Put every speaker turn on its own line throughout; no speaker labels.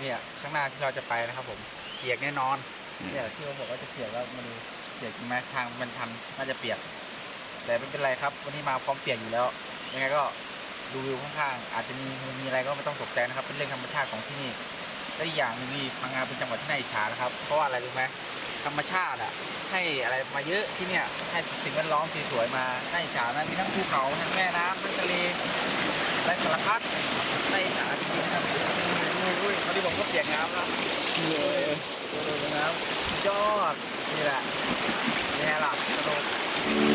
เนี่ยข้างหน้าที่เราจะไปนะครับ ผมเปียกแน่นอนเนี่ยที่เขาบอกว่าจะเปียกแล้วมาดูเปียกจริงไหมทางมันชันน่าจะเปียก แต่ไม่เป็นไรครับ วันนี้มาพร้อมเปียกอยู่แล้วยังไงก็ดูวิวข้างๆอาจจะมีงูมีอะไรก็ไม่ต้องตกใจนะครับ เป็นเรื่องธรรมชาติของที่นี่และอีกอย่างหนึงนี่พังงาเป็นจังหวัดที่น่าอิจฉานะครับ เพราะว่าอะไรรู้ไหมธรรมชาติอะให้อะไรมาเยอะที่เนี่ยให้สิ่งแวดล้อมสวยๆมาน่าอิจฉานะมีทั้งภูเขาทั้งแม่น้ำทั้งทะเลและสารพัดในหาจริงๆนะครับ อุ้ยตอนนี้ผมก็เปียกน้ำแล้วเฮ้ยโดนน้ำสุดยอดนี่แหละนี่ไงล่ะกร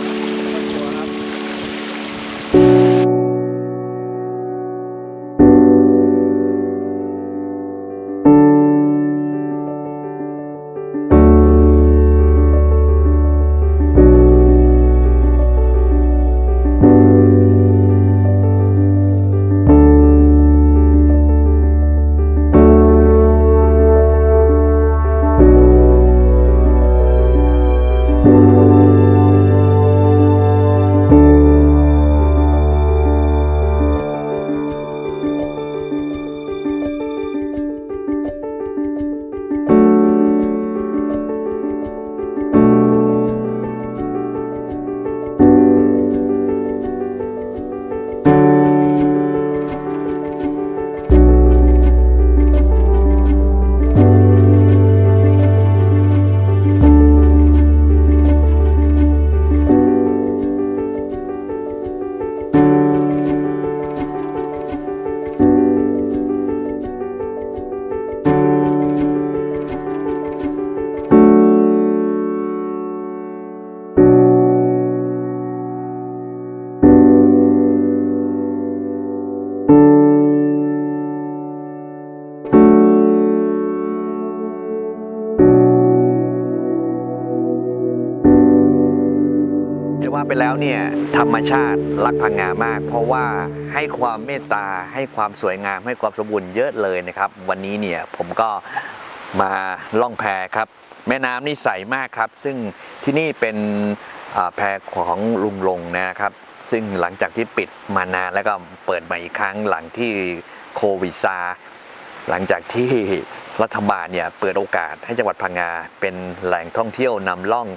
ะ
แล้วเนี่ยธรรมชาติรักพังงามาก เพราะว่าให้ความเมตตาให้ความสวยงาม ให้ความสมบูรณ์เยอะเลยนะครับ วันนี้เนี่ยผมก็มาล่องแพครับ แม่น้ำนี่ใสมากครับ ซึ่งที่นี่เป็นแพของลุงลงนะครับ ซึ่งหลังจากที่ปิดมานานแล้วก็เปิดใหม่อีกครั้งหลังที่โควิดซาหลังจากที่ รัฐบาลเนี่ยเปิดโอกาสให้จังหวัดพังงา เป็นแหล่งท่องเที่ยวนำล่อง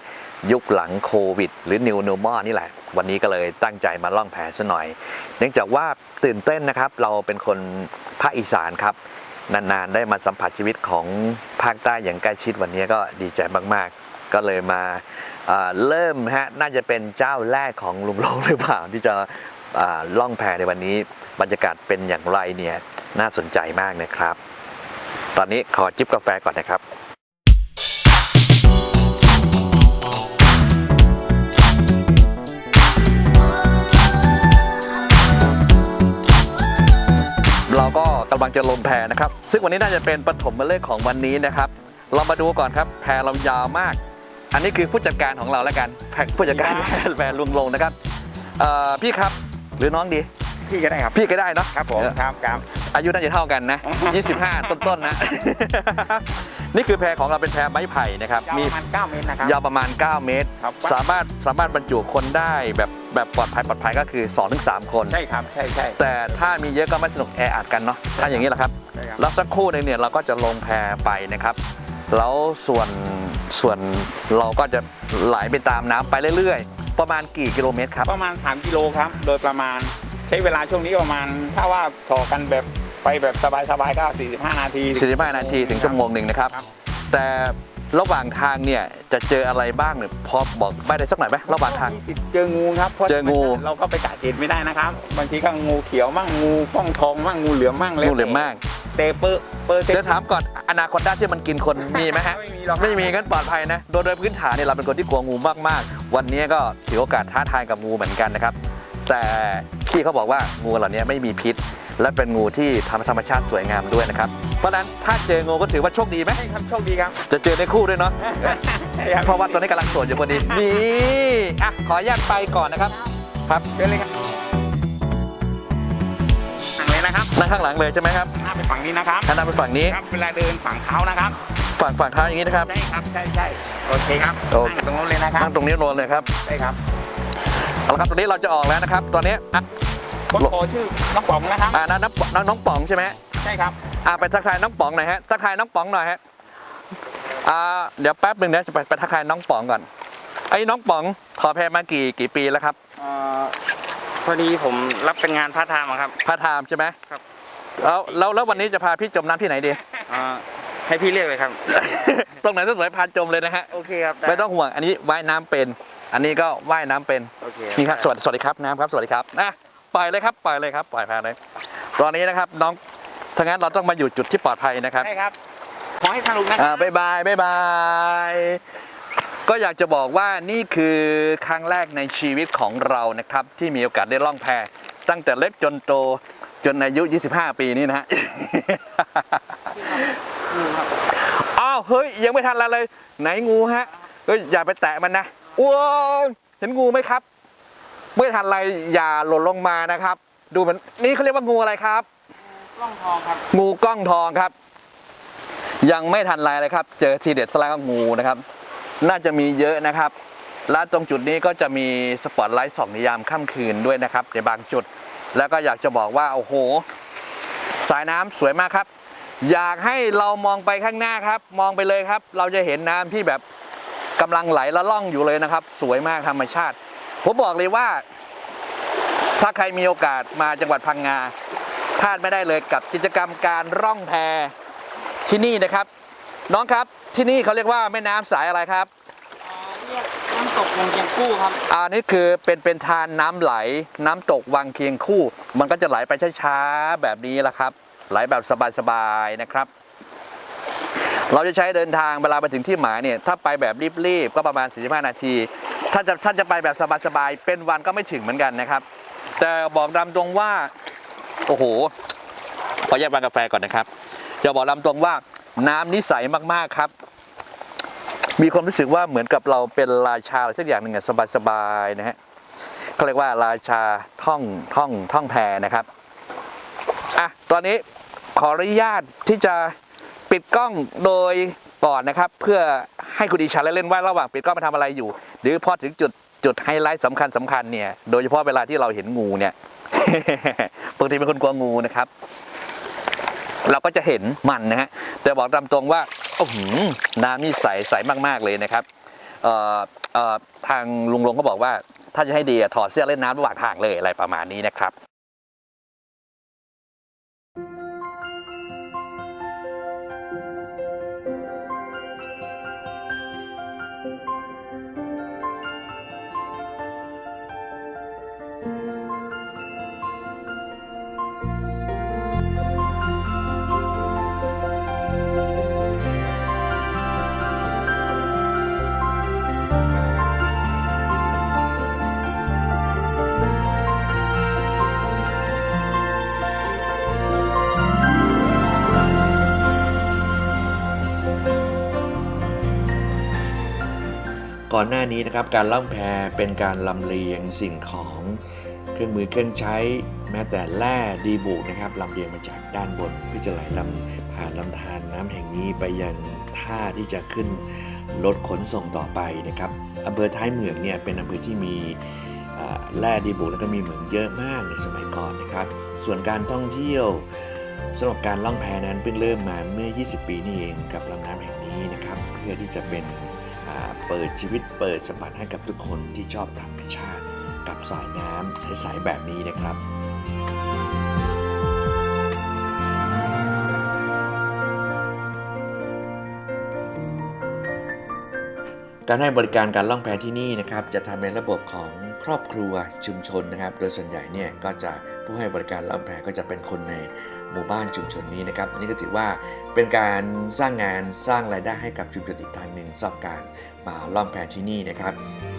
ยุคหลังโควิด หรือ New Normal นี่แหละ วันนี้ก็เลยตั้งใจมาล่องแพซะหน่อย เนื่องจากว่าตื่นเต้นนะครับ เราเป็นคนภาคอีสานครับ นานๆ ได้มาสัมผัสชีวิตของภาคใต้อย่างใกล้ชิดวันนี้ก็ดีใจมากๆ ก็เลยมาเริ่มฮะน่าจะเป็นเจ้าแรกของลุงลงหรือเปล่าที่จะล่องแพในวันนี้ บรรยากาศเป็นอย่างไรเนี่ยน่าสนใจมากนะครับ ตอนนี้ขอจิบกาแฟก่อนนะครับเราก็กำลังจะลงแพนะครับ ซึ่งวันนี้น่าจะเป็นปฐมฤกษ์ของวันนี้นะครับ เรามาดูก่อนครับแพเรายาวมาก อันนี้คือผู้จัดการของเราแล้วกันแพผู้จัดการแพลุงลงนะครับเอ่อพี่ครับ หรือน้องดี
พี่ก็ได้ครับ
พี่ก็ได้เนาะ
ครับผมครับครับ
อายุน่าจะเท่ากันนะ 25 ต้นๆนะ นี่คือแพรของเราเป็นแพรไม้ไผ่นะครับ
ยาว
มี
ประมาณ 9 เมตรนะครับ
ยาวประมาณ 9 เมตร
ครับ
สามารถสามารถบรรจุคนได้แบบแบบปลอดภัยปลอดภัยก็คือ 2-3 คน
ใช่ครับใช่ใช่
แต่ถ้ามีเยอะก็ไม่สนุกแออัดกันเนาะถ้าอย่างนี้แหละครับ
ใช่ครับ
แล้วสักครู่หนึงเนี่ยเราก็จะลงแพไปนะครับแล้วส่วนส่วนเราก็จะไหลไปตามน้ำไปเรื่อยๆ ประมาณกี่กิโลเมตรครับ
ประมาณ 3 กิโลครับ โดยประมาณ ใช้เวลาช่วงนี้ประมาณ ถ้าว่าต่อกันแบบไปแบบสบายๆก็45 นาที
45 นาทีถึงชั่วโมงหนึ่งนะครับ
ครับ
แต่ระหว่างทางเนี่ยจะเจออะไรบ้างเนี่ยพอบอกใบได้สักหน่อยไหมระหว่างทาง
มีสิทธิ์เจองูครับพราะ
เจองู
เราก็ไปกะเกณฑ์ไม่ได้นะครับ บางทีก็งูเขียวมั่งงูป้องทองมั่งงูเหลือมมั่งแล้ว
งูเหลือมมาก
แต่เปอร์เปอร์เซ็น
เดี๋ยว
ต์
ถามก่อนอนาคอนด้าที่มันกินคนมีไหมฮะ
ไม่มีหรอกครับ
ไม่มีงั้นปลอดภัยนะ โดยโดยพื้นฐานเนี่ยเราเป็นคนที่กลัวงูมากๆ วันนี้ก็ถือโอกาสท้าทายกับงูเหมือนกันนะครับ แต่พี่เขาบอกว่างูเหล่านี้ไม่มีพิษ และเป็นงูที่ทำให้ธรรมชาติสวยงามด้วยนะครับ เพราะฉะนั้นถ้าเจองูก็ถือว่าโชคดีไหม
ใช่ครับโชคดีครับ
จะเจอในคู่ด้วยเนาะ
ใช่ครับ
เพราะว่าตอนนี้กำลังโสดอยู่พอดีนี่อะขออนุญาตไปก่อนนะครับ ครับ
เดินเลยครับนั่งเลยนะครับ
นั่งข้างหลังเลยใช่ไหมครับ
หน้าไปฝั่งนี้นะครับ
หันหน้าไปฝั่งนี้
ครับเวลาเดินฝั่งเท้านะครับ
ฝั่งฝั่งเท้าอย่างนี้นะครับ
ใช่ครับใช่ใช่โอเคครับ
โอเค
นั่งตรงนู้นเลยนะครับ
นั่งตรงนี้โรนเลยครับ
ใช่ครับ
เอาละครับตอนนี้เราจะออกแล้วนะครับ ตอนนี้อะ
คนโตชื่อน้องป๋องนะครับ
อ่าน้องน้องน้องน้องป๋องใช่ไหม
ใช่ครับ
อะไปทักทายน้องป๋องหน่อยฮะทักทายน้องป๋องหน่อยฮะอ่าเดี๋ยวแป๊บหนึ่งนะจะไปไปทักทายน้องป๋องก่อนไอ้น้องป๋องขอแพรมากี่กี่ปีแล้วครับ
เอ่อพอดีผมรับเป็นงานพาร์ทไทม์อะครับ
พาร์ทไทม์ใช่ไหม
ครับ
แล้วแล้วแล้ววันนี้จะพาพี่จมน้ำที่ไหนดี
เอ่อให้พี่เรียกเลยครับ
ตรงไหนสวยๆพาจมเลยนะฮะ
โอเคครับด้
ไม่ต้องห่วงอันนี้ว่ายน้ำเป็น อันนี้ก็ว่ายน้ำเป็น
โอเค
นี่ครับสวัสดีสวัสดีครับน้ำครับ สวัสดีครับอะปล่อยเลยครับปล่อยเลยครับปล่อยพาเลยตอนนี้นะครับน้องถ้างั้นเราต้องมาอยู่จุดที่ปลอดภัยนะครับ
ใช่ครับขอให้สนุกนะค
อ่า
รับ
บ๊ายบายบ๊ายบายก็อยากจะบอกว่านี่คือครั้งแรกในชีวิตของเรานะครับ ที่มีโอกาสได้ล่องแพตั้งแต่เล็กจนโตจนอายุ 25 ปีนี่นะฮะอ้าวเฮ้ยยังไม่ทันอะไรเลย ไหนงูฮะเฮ้ยอย่าไปแตะมันนะ ว้าวเห็นงูไหมครับ ไม่ทันอะไรอย่าหล่นลงมานะครับ ดูมันนี่เขาเรียกว่างูอะไรครับ
กล้องทองครับ
งูกล้องทองครับ ยังไม่ทันไรเลยครับ เจอทีเด็ดสลากงูนะครับ น่าจะมีเยอะนะครับ และตรงจุดนี้ก็จะมีสปอตไลท์ส่องในยามค่ำคืนด้วยนะครับในบางจุด แล้วก็อยากจะบอกว่าโอ้โห สายน้ำสวยมากครับ อยากให้เรามองไปข้างหน้าครับ มองไปเลยครับ เราจะเห็นน้ำที่แบบ กำลังไหลละล่องอยู่เลยนะครับ สวยมากธรรมชาติ ผมบอกเลยว่า ถ้าใครมีโอกาสมาจังหวัดพังงาพลาดไม่ได้เลยกับกิจกรรมการร่องแพที่นี่นะครับ น้องครับที่นี่เขาเรียกว่าแม่น้ำสายอะไรครับ
เรียกน้ำตกวงเชียงกู้ครับ
อันนี้คือเป็นเป็นทานน้ำไหล น้ำตกวังเคียงคู่ มันก็จะไหลไปช้าๆแบบนี้แหละครับ ไหลแบบสบายๆนะครับ เราจะใช้เดินทางเวลาไปถึงที่หมายเนี่ยถ้าไปแบบรีบๆก็ประมาณ 45 นาทีถ้านจะถ้านจะไปแบบสบายๆเป็นวันก็ไม่ถึงเหมือนกันนะครับ แต่บอกดำตรงว่าโอ้โหขอแยกบางกาแฟก่อนนะครับจะบอกลำตรงว่าน้ำนิสัยมากๆครับ มีความรู้สึกว่าเหมือนกับเราเป็นราชาอะไรสักอย่างหนึ่งอะสบายๆนะฮะเขาเรียกว่าราชาท่องท่องท่องแพนะครับอะตอนนี้ขออนุญาตที่จะ ปิดกล้องโดยก่อนนะครับ เพื่อให้คุณอีชันเล่นว่าระหว่างปิดกล้องไปทำอะไรอยู่ หรือพอถึงจุดจุดไฮไลท์สำคัญสำคัญเนี่ยโดยเฉพาะเวลาที่เราเห็นงูเนี่ยปกติเป็นคนกลัวงูนะครับ เราก็จะเห็นมันนะฮะแต่บอกตามตรงว่าโอ้โหน้ำนี่ใสใสมากๆเลยนะครับทางลุงลงก็บอกว่าถ้าจะให้ดีอะถอดเสื้อเล่นน้ำระหว่างทางเลยอะไรประมาณนี้นะครับ ก่อนหน้านี้นะครับการล่องแพเป็นการลำเลียงสิ่งของเครื่องมือเครื่องใช้แม้แต่แร่ดีบุกนะครับลำเลียงมาจากด้านบนเพื่อจะไหลลำผ่านลำธารน้ำแห่งนี้ไปยังท่าที่จะขึ้นรถขนส่งต่อไปนะครับอำเภอท้ายเหมืองเนี่ยเป็นอำเภอที่มีแร่ดีบุกแล้วก็มีเหมืองเยอะมากในสมัยก่อนนะครับ ส่วนการท่องเที่ยวสำหรับการล่องแพนั้นเพิ่งเริ่มมาเมื่อ 20 ปีนี่เองกับลำน้ำแห่งนี้นะครับ เพื่อที่จะเป็น เปิดชีวิตเปิดสมผัสให้กับทุกคนที่ชอบธรรมชาติ กับสายน้ำใสๆแบบนี้นะครับการให้บริการการล่องแพที่นี่นะครับจะทำในระบบของครอบครัวชุมชนนะครับ โดยส่วนใหญ่เนี่ยก็จะผู้ให้บริการล่องแพก็จะเป็นคนใน หมู่บ้านชุมชนนี้นะครับอันนี้ก็ถือว่าเป็นการสร้างงานสร้างรายได้ให้กับชุมชนอีกทางหนึ่งสำหรับการมาล่องแพที่นี่นะครับ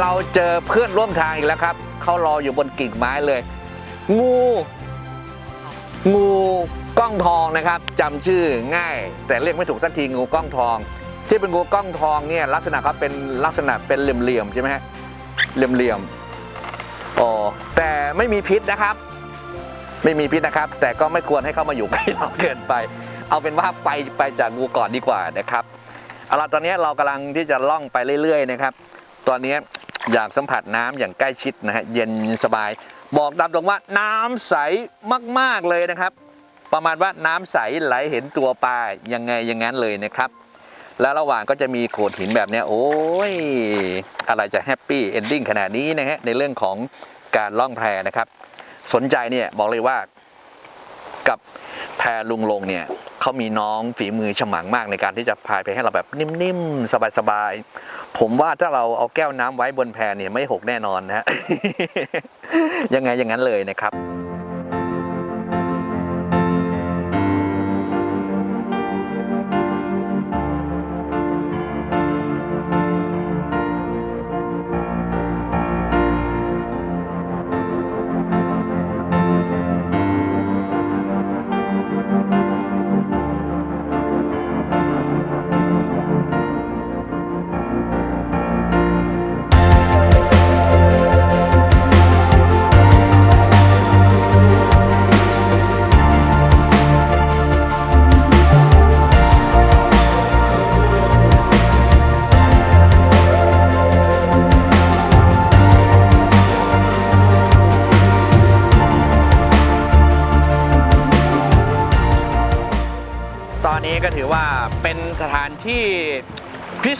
เราเจอเพื่อนร่วมทางอีกแล้วครับ เขารออยู่บนกิ่งไม้เลย งู งูก้องทองนะครับจำชื่อง่าย แต่เรียกไม่ถูกสักทีงูก้องทอง ที่เป็นงูก้องทองเนี่ยลักษณะเขาเป็นลักษณะเป็นเหลี่ยมๆใช่ไหมฮะเหลี่ยมๆอ๋อแต่ไม่มีพิษนะครับ ไม่มีพิษนะครับ แต่ก็ไม่ควรให้เข้ามาอยู่ใกล้เราเกินไป เอาเป็นว่าไปไปจากงูก่อนดีกว่านะครับเอาละตอนนี้เรากำลังที่จะล่องไปเรื่อยๆนะครับ ตอนนี้อยากสัมผัสน้ำอย่างใกล้ชิดนะฮะเย็นสบาย บอกตามตรงว่าน้ำใสมากๆเลยนะครับ ประมาณว่าน้ำใสไหลเห็นตัวปลายังไงอย่างนั้นเลยนะครับ แล้วระหว่างก็จะมีโขดหินแบบเนี้ยโอ้ยอะไรจะแฮปปี้เอนดิ้งขนาดนี้นะฮะในเรื่องของการล่องแพนะครับ สนใจเนี่ยบอกเลยว่ากับแพรลุงลงเนี่ยเขามีน้องฝีมือฉมังมากในการที่จะพายไปให้เราแบบนิ่มๆ สบายๆ ผมว่าถ้าเราเอาแก้วน้ำไว้บนแพเนี่ยไม่หกแน่นอนนะฮะยังไงอย่างนั้นเลยนะครับ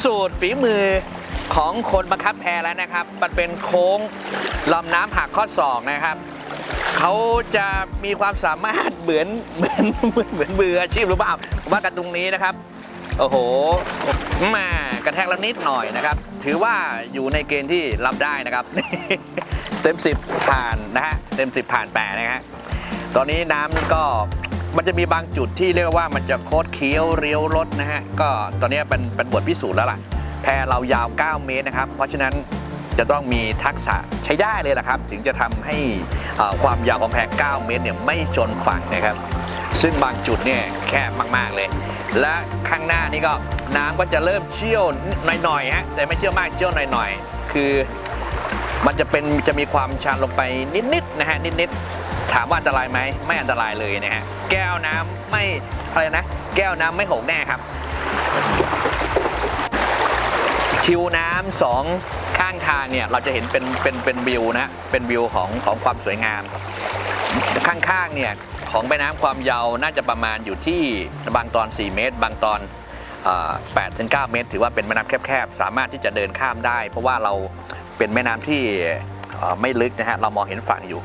สูจน์ฝีมือของคนบังคับแพแล้วนะครับ มันเป็นโค้งลำน้ำหักข้อศอกนะครับ เขาจะมีความสามารถเหมือนเหมือนเหมือนเหมือนมืออาชีพหรือเปล่าว่ากันตรงนี้นะครับ โอ้โหมากระแทกแล้วนิดหน่อยนะครับ ถือว่าอยู่ในเกณฑ์ที่รับได้นะครับ เต็ม 10 ผ่านนะฮะ เต็ม 10 ผ่านแปดนะฮะ ตอนนี้น้ำก็ มันจะมีบางจุดที่เรียกว่ามันจะโคดเคี้ยวเรียวรถนะฮะก็ตอนนี้เป็นเป็นบทพิสูจน์แล้วล่ะแพเรายาว 9 เมตรนะครับ เพราะฉะนั้นจะต้องมีทักษะใช้ได้เลยนะครับ ถึงจะทำให้อ่อความยาวของแพ9เมตรเนี่ยไม่ชนฝั่งนะครับ ซึ่งบางจุดเนี่ยแคบมาก ๆ เลย และข้างหน้านี่ก็น้ำก็จะเริ่มเชี่ยวหน่อยๆฮะแต่ไม่เชี่ยวมากเชี่ยวหน่อยๆ คือ มันจะเป็นจะมีความชันลงไปนิดๆนะฮะนิดๆถามว่าอันตรายไหมไม่อันตรายเลยนะฮะแก้วน้ำไม่อะไรนะ แก้วน้ำไม่หกแน่ครับทิวน้ำสองข้างทางเนี่ยเราจะเห็นเป็นเป็นเป็นวิวนะเป็นวิวของของความสวยงาม ข้างๆเนี่ยของแม่น้ำความยาวน่าจะประมาณอยู่ที่บางตอน 4 เมตร บางตอน8ถึง9เมตร ถือว่าเป็นแม่น้ำแคบๆ สามารถที่จะเดินข้ามได้ เพราะว่าเรา เป็นแม่น้ำที่ไม่ลึกนะฮะเรามองเห็นฝั่งอยู่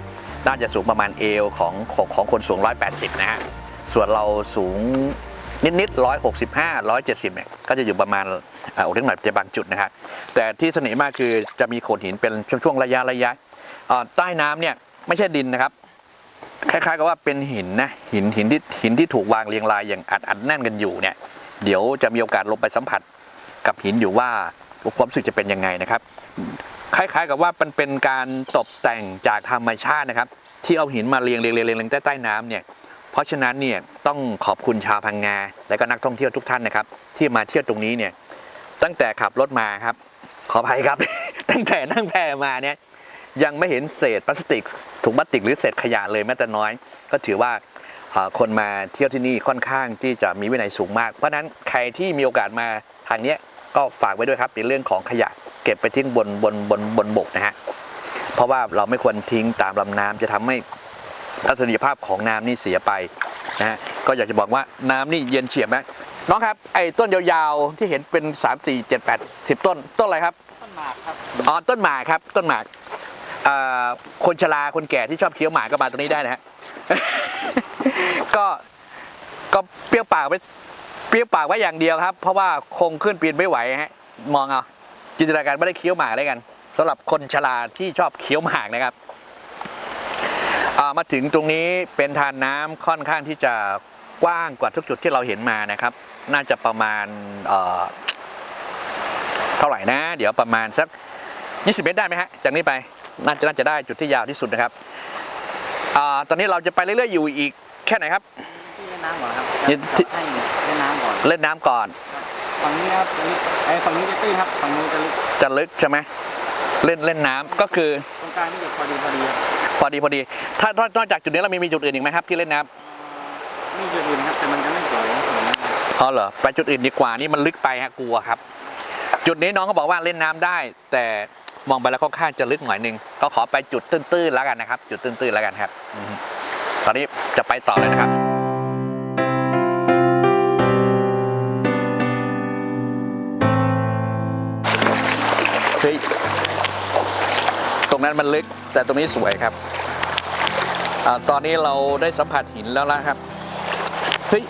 น่าจะสูงประมาณเอวของของของคนสูง 180 นะฮะส่วนเราสูงนิดๆ165 170เนี่ยก็จะอยู่ประมาณอ่าอกเล็กหน่อยจะบางจุดนะฮะแต่ที่สน่ห์มากคือจะมีโขดหินเป็นช่วงๆระยะระยะใต้น้ำเนี่ยไม่ใช่ดินนะครับ คล้ายๆกับว่าเป็นหินนะหินหินที่หินที่ถูกวางเรียงรายอย่างอัดอัดแน่นกันอยู่เนี่ย เดี๋ยวจะมีโอกาสลงไปสัมผัสกับหินอยู่ว่าความรู้สึกจะเป็นยังไงนะครับ คล้ายๆ กับว่ามันเป็นการตกแต่งจากธรรมชาตินะครับ ที่เอาหินมาเรียงเรียงเรียงเรียงใต้ใต้น้ำเนี่ยเพราะฉะนั้นเนี่ยต้องขอบคุณชาวพังงา และก็นักท่องเที่ยวทุกท่านนะครับ ที่มาเที่ยวตรงนี้เนี่ยตั้งแต่ขับรถมาครับ ขออภัยครับ ตั้งแต่นั่งแพมาเนี่ยยังไม่เห็นเศษพลาสติกถุงพลาสติกหรือเศษขยะเลยแม้แต่น้อย ก็ถือว่าคนมาเที่ยวที่นี่ค่อนข้างที่จะมีวินัยสูงมาก เพราะฉะนั้นใครที่มีโอกาสมาทางนี้ก็ฝากไว้ด้วยครับในเรื่องของขยะ เก็บไปทิ้งบนบนบนบนบกนะฮะเพราะว่าเราไม่ควรทิ้งตามลำน้ำจะทำให้ทัศนียภาพของน้ำนี่เสียไปนะฮะก็อยากจะบอกว่าน้ำนี่เย็นเฉียบนะน้องครับไอ้ต้นยาวๆที่เห็นเป็น 3 4 7 8 10 ต้นต้นอะไรครับ
ต้นหมากครับ
อ๋อต้นหมากครับต้นหมากเอ่อคนชราคนแก่ที่ชอบเคี้ยวหมากก็มาตรงนี้ได้นะฮะก็ก็เปรี้ยวปากไว้เปรี้ยวปากไว้อย่างเดียวครับ เพราะว่าคงขึ้นปีนไม่ไหวฮะมองเอา จินตนาการไม่ได้เคี้ยวหมากเลยกันสำหรับคนชราที่ชอบเคี้ยวหมากนะครับอ่ามาถึงตรงนี้เป็นทานน้ำค่อนข้างที่จะกว้างกว่าทุกจุดที่เราเห็นมานะครับ น่าจะประมาณเอ่อเท่าไหร่นะ เดี๋ยวประมาณสัก 20 เมตรได้ไหมฮะจากนี้ไปน่าจะน่าจะได้จุดที่ยาวที่สุดนะครับอ่าตอนนี้เราจะไปเรื่อยๆอยู่อีกแค่ไหนครับ
ที่เล่นน้ำก่อนครับ
นี่ที่
จะให้เล่นน้ำก่อน
เล่นน้ำก่อน
ฝั่งนี้ครับไอ้ฝั่งนี้จะตื้นครับฝั่งนู้นจะลึก
จะลึกใช่ไหมเล่นเล่นน้ำก็คือ
ตรงกลางนี่จะพอดีพอดีครับ
พอดีพอดีถ้าถ้านอกจากจุดนี้เรามีมีจุดอื่นอีกไหมครับ ที่เล่นน้ำ
มีจุดอื่นครับแต่มันจะไม่สวยสวยนะครับ
อ๋อเหรอไปจุดอื่นดีกว่านี่มันลึกไปฮะกลัวครับ จุดนี้น้องเขาบอกว่าเล่นน้ำได้ แต่มองไปแล้วค่อนข้างจะลึกหน่อยหนึงก็ขอไปจุดตื้นๆแล้วกันนะครับ จุดตื้นๆแล้วกันครับอืมตอนนี้จะไปต่อเลยนะครับ ฮ้ยตรงนั้นมันลึกแต่ตรงนี้สวยครับอตอนนี้เราได้สัมผัสหินแล้วละครับเฮ้ย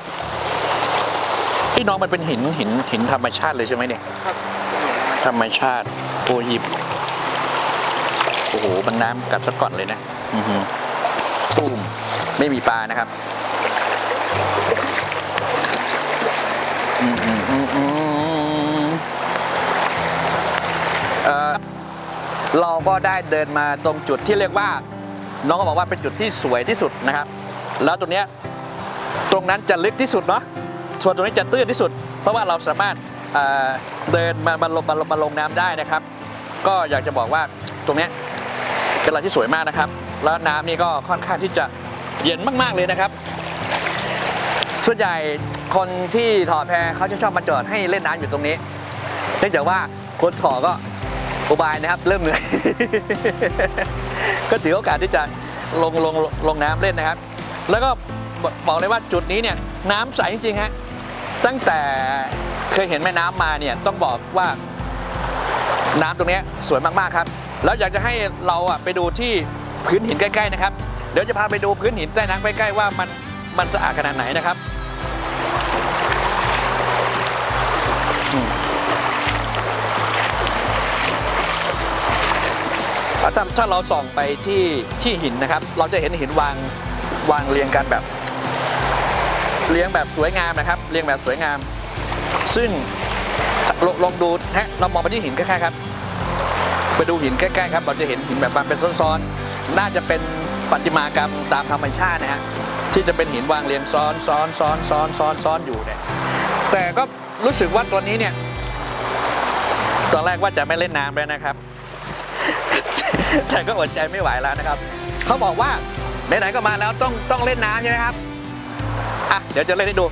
พี่น้องมันเป็นหินหินหินธรรมชาติเลยใช่ไหมเนี่ยธรรมชาติโอยิบโอ้โหมันน้ำกัดซะก่อนเลยนะอือหือตูมไม่มีปลานะครับ อืมอืมอืม เราก็ได้เดินมาตรงจุดที่เรียกว่า น้องก็บอกว่าเป็นจุดที่สวยที่สุดนะครับ แล้วตรงนี้ตรงนั้นจะลึกที่สุดเนาะส่วนตรงนี้จะตื้นที่สุด เพราะว่าเราสามารถเอ่อเดินมามาลงมาลงมาลงน้ำได้นะครับ ก็อยากจะบอกว่าตรงนี้เป็นอะไรที่สวยมากนะครับ แล้วน้ำนี่ก็ค่อนข้างที่จะเย็นมาก ๆเลยนะครับ ส่วนใหญ่คนที่ถอดแพเขาจะชอบมาจอดให้เล่นน้ำอยู่ตรงนี้ เนื่องจากว่าคนถอก็ อุบายนะครับเริ่มเหนื่อย ก็ถือโอกาสที่จะลงลงลงน้ำเล่นนะครับ แล้วก็บอกเลยว่าจุดนี้เนี่ยน้ำใสจริงๆฮะตั้งแต่เคยเห็นแม่น้ำมาเนี่ยต้องบอกว่าน้ำตรงนี้สวยมากๆครับ แล้วอยากจะให้เราอะไปดูที่พื้นหินใกล้ๆนะครับ เดี๋ยวจะพาไปดูพื้นหินใต้น้ำใกล้ๆว่ามันมันสะอาดขนาดไหนนะครับ ถ้าถ้าเราส่องไปที่ที่หินนะครับ เราจะเห็นหินวางวางเรียงกันแบบเรียงแบบสวยงามนะครับ เรียงแบบสวยงาม ซึ่งลองลองดูฮะเรามองไปที่หินใกล้ๆครับ ไปดูหินใกล้ๆครับเราจะเห็นหินแบบมันเป็นซ้อนๆ น่าจะเป็นประติมากรรมตามธรรมชาตินะฮะที่จะเป็นหินวางเรียงซ้อนซ้อนซ้อนซ้อนซ้อนซ้อนอยู่เนี่ยแต่ก็รู้สึกว่าตัวนี้เนี่ยตอนแรกว่าจะไม่เล่นน้ำเลยนะครับ แต่ก็อดใจไม่ไหวแล้วนะครับ เขาบอกว่าไหนๆก็มาแล้วต้องต้องเล่นน้ำใช่ไหมครับอะเดี๋ยวจะเล่นให้ดู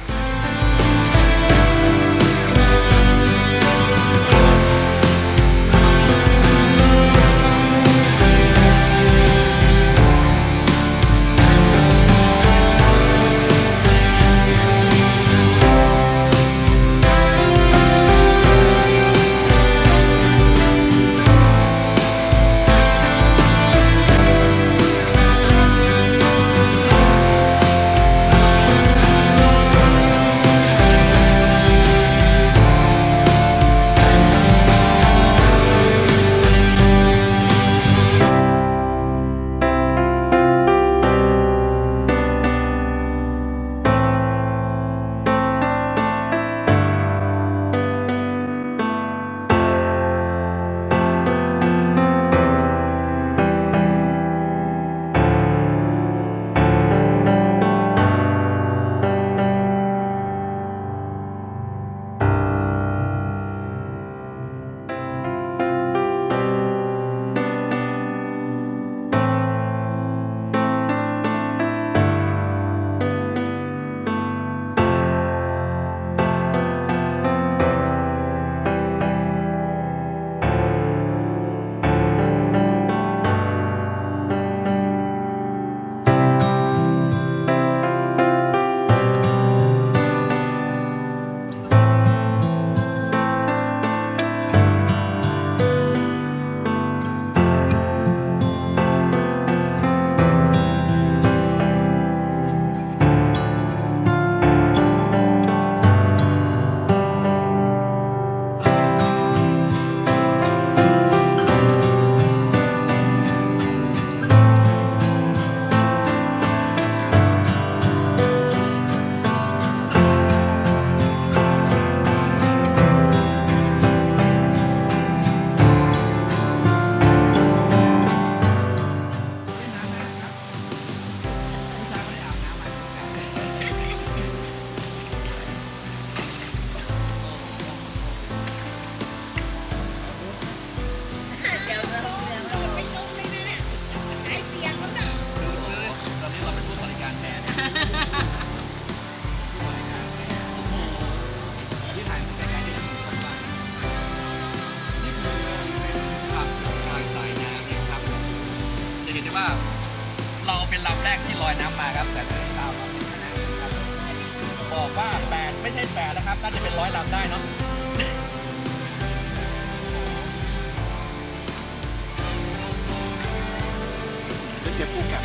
เป็นเก็บ
คู่กัน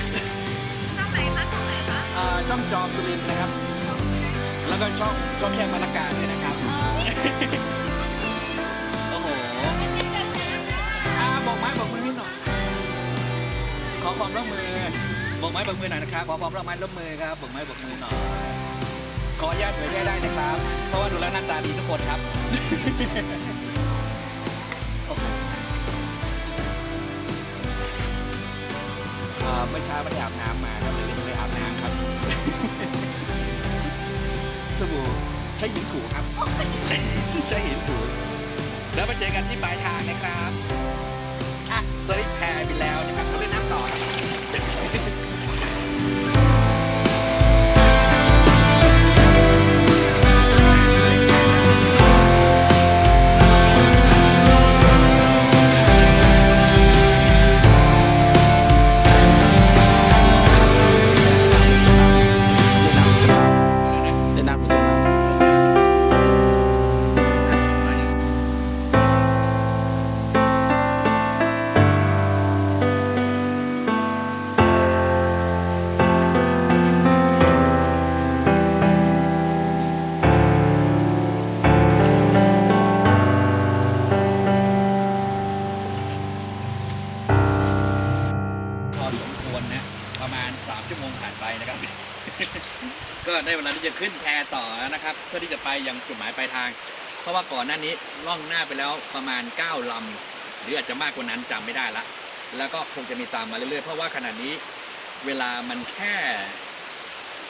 ช่องไหนคะช่องไหนคะ
อ่าช่องจอมสุรินทร์นะครับ แล้วก็ช่องช่องแยกบรรณาการด้วยนะครับ
เออนี่ค่ะ
โอ้โห
นี่กันนะ
อ่าบอกไม้บอกมือนิดหน่อย ขอความร่วมมือ บอกไม้บอกมือหน่อยนะครับ ขอความร่วมไม้ร่วมมือครับ บอกไม้บอกมือหน่อย ขออนุญาตเผยแพร่ได้นะครับ เพราะว่าดูแล้วหน้าตาดีทุกคนครับ เมื่อเช้าไม่ได้อาบน้ำมาครับเลยไม่ได้อาบน้ำครับ สบู่ใช้หินถูครับ ใช้หินถู แล้วมาเจอกันที่ปลายทางนะครับอะตอนนี้แพรไปแล้ว หรืออาจจะมากกว่านั้นจำไม่ได้ละ แล้วก็คงจะมีตามมาเรื่อยๆ เพราะว่าขณะนี้เวลามันแค่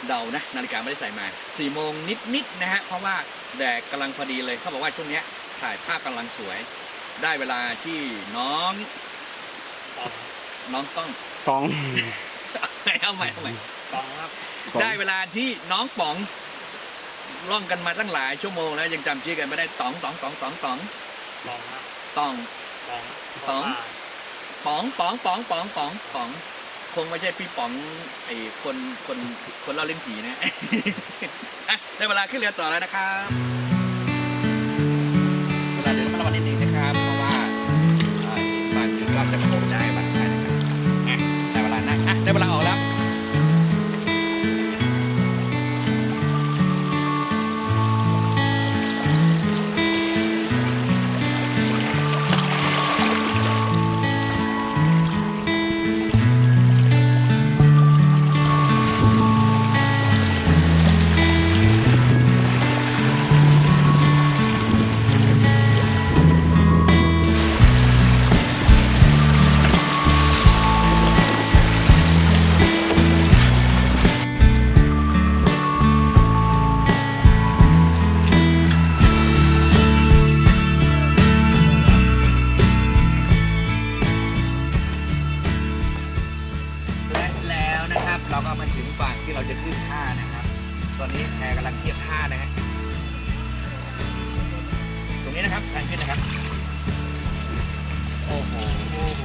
เดานะนาฬิกาไม่ได้ใส่มา4โมงนิดๆนะฮะเพราะว่าแดดกำลังพอดีเลยเขาบอกว่าช่วงเนี้ยถ่ายภาพกำลังสวย ได้เวลาที่น้องน้องต้อง
กอง
เอาใหม่เอาใหม่
กองครับ
ได้เวลาที่น้องป๋องล่องกันมาตั้งหลายชั่วโมงแล้วยังจำชื่อกันไม่ได้ต๋องต๋องต๋องต๋องต๋อง
กองครับ
ต๋อง
กอง
ป๋อง ป๋องป๋องป๋องป๋องป๋องป๋อง คงไม่ใช่พี่ป๋องไอ้คนคนคนเล่าเล่นผีนะอะได้เวลาขึ้นเรือต่อแล้วนะครับ เวลาเดินมาระวังนิดนึงนะครับเพราะว่าบางจุดก็จะโผล่ได้บางได้นะครับอะได้เวลานะอะได้เวลาออกแล้ว นะครับทางขึ้นนะครับ โอ้โหโอ้โห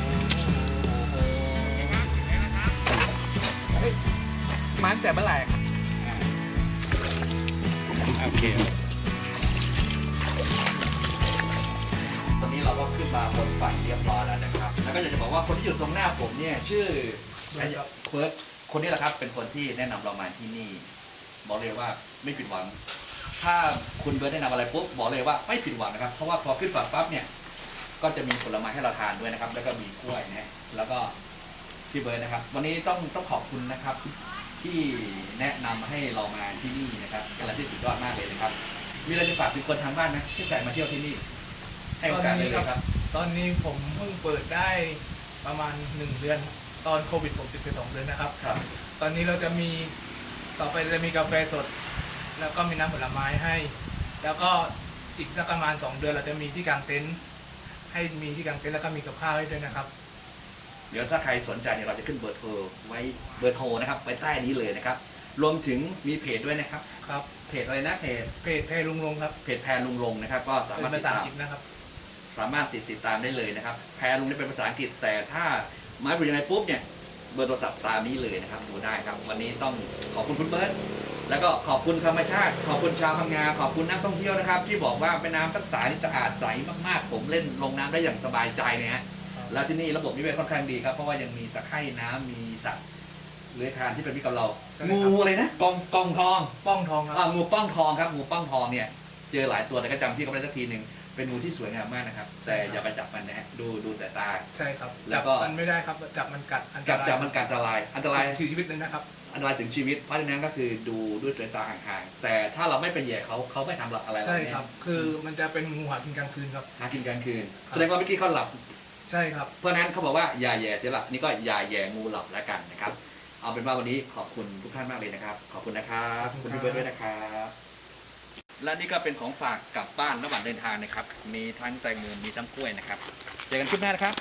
โอ้โหเฮ้ยมาตั้งแต่เมื่อไหร่ครับอ่าโอเคตอนนี้เราก็ขึ้นมาบนฝั่งเรียบร้อยแล้วนะครับ แล้วก็อยากจะบอกว่าคนที่อยู่ตรงหน้าผมเนี่ยชื่อเฟิร์สคนนี้แหละครับ เป็นคนที่แนะนำเรามาที่นี่ บอกเลยว่าไม่ผิดหวัง ถ้าคุณเบิร์ดแนะนำอะไรปุ๊บบอกเลยว่าไม่ผิดหวังนะครับ เพราะว่าพอขึ้นฝั่งปั๊บเนี่ย ก็จะมีผลไม้ให้เราทานด้วยนะครับ แล้วก็มีกล้วยนะแล้วก็พี่เบิร์ดนะครับ วันนี้ต้องต้องขอบคุณนะครับ ที่แนะนำให้เรามาที่นี่นะครับกำลังที่สุดยอดมากเลยนะครับ มีอะไรจะฝากถึงคนทางบ้านไหมที่ใจมาเที่ยวที่นี่ ให้โอกาสเลยเลยครับ
ตอนนี้ผมเพิ่งเปิดได้ประมาณหนึ่งเดือน ตอนโควิดผมติดไปสองเดือนนะครับ
ครับ
ตอนนี้เราจะมีต่อไปจะมีกาแฟสด แล้วก็มีน้ำผลไม้ให้ แล้วก็อีกสักประมาณสองเดือนเราจะมีที่กางเต็นท์ให้มีที่กางเต็นท์แล้วก็มีกับข้าวให้ด้วยนะครับ
เดี๋ยวถ้าใครสนใจเนี่ยเราจะขึ้นเบอร์โทรไว้เบอร์โทรนะครับไว้ใต้นี้เลยนะครับ รวมถึงมีเพจด้วยนะครับ
ครับ
เพจอะไรนะเพจ
เพจเพจลุงลงครับ
เพจแพรลุงลงนะครับ ก็สา
เป็
มารถ
น
ติ
ภา
ด
ษา
ตา
อัง
ม
กฤษนะครับ
สามารถติดติดตามได้เลยนะครับ แพรลุงนี่เป็นภาษาอังกฤษแต่ถ้าไม้เป็นยังไงปุ๊บเนี่ย เบอร์โทรศัพท์ตามนี้เลยนะครับดูได้ครับ วันนี้ต้องขอบคุณคุณเบิร์ตแล้วก็ขอบคุณธรรมชาติ ขอบคุณชาวพังงาขอบคุณนักท่องเที่ยวนะครับ ที่บอกว่าแม่น้ำทักษานี่สะอาดใสมากๆ ผมเล่นลงน้ำได้อย่างสบายใจเลยฮะแล้วที่นี่ระบบนิเวศค่อนข้างดีครับเพราะว่ายังมีตะไคร่น้ำมีสัตว์เลื้อยคลานที่เป็นมิตรกับเรา
ใช่ครับ
งูอะไรนะกองกองทอง
ป้องทองครับ
อ่างูป้องทองครับงูป้องทองเนี่ยเจอหลายตัวแต่ก็จำที่เขาไม่ได้สักทีหนึ่ง เป็นงูที่สวยงามมากนะครับ แต่อย่าไปจับมันนะฮะดูดูแต่ตา
ใช่ครับ
แล้
จั
ว
บ
ก็
มันไม่ได้ครับจับมันกัดอันต
กับ
ราย
จับมันกัดอันตราย อันตราย
ถึงชีวิตเลยนะครับ
อันตรายถึงชีวิต เพราะฉะนั้นก็คือดูด้วยสายตาห่างๆ แต่ถ้าเราไม่ไปแย่เขาเขาไม่ทำอะไรเรา
ใช่
แน่
ครับคือมันจะเป็นงูหากินกลางคืนครับ
หากินกลางคืน
ครับ
แสดงว่าเมื่อกี้เขาหลับ
ใช่ครับ
เพราะฉะนั้นเขาบอกว่าอย่าแย่เสียหลับนี่ก็อย่าแย่งูหลับแล้วกันนะครับ เอาเป็นว่าวันนี้ขอบคุณทุกท่านมากเลยนะครับ ขอบคุณนะครับ
ขอบ
คุ
คุณณ
พี่
ครับ
เบิร์ดด้วยนะครับ และนี่ก็เป็นของฝากกลับบ้านระหว่างเดินทางนะครับ มีทั้งแตงโมมีทั้งกล้วยนะครับ เจอกันคลิปหน้านะครับ